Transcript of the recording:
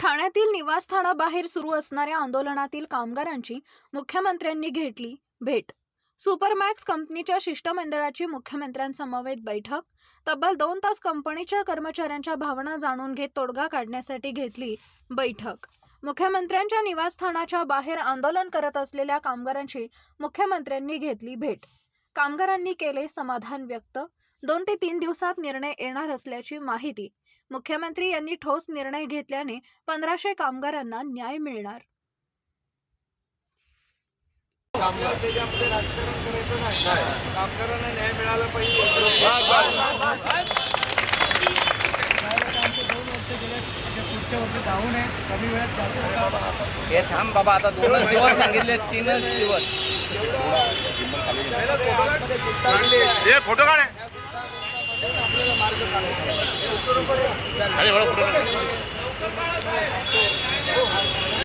ठाण्यातील निवासस्थानाबाहेर सुरू असणाऱ्या आंदोलनातील कामगारांची मुख्यमंत्र्यांनी घेतली भेट. सुपरमॅक्स कंपनीच्या शिष्टमंडळाची मुख्यमंत्र्यांसमवेत बैठक. तब्बल दोन तास कंपनीच्या कर्मचाऱ्यांच्या भावना जाणून घेत तोडगा काढण्यासाठी घेतली बैठक. मुख्यमंत्र्यांच्या निवासस्थानाच्या बाहेर आंदोलन करत असलेल्या कामगारांची मुख्यमंत्र्यांनी घेतली भेट. कामगारांनी केले समाधान व्यक्त. दोन ते तीन दिवसात निर्णय येणार असल्याची माहिती मुख्यमंत्री यांनी ठोस निर्णय घेतल्याने पंधराशे कामगारांना न्याय मिळणार. कामगारांना न्याय मिळाला पाहिजे पुढच्या वर्षी जाऊन आहे कमी वेळात जातो हे थांब बाबा आता दोनच दिवस सांगितले तीनच दिवस. फोटो काढ. અરે વડો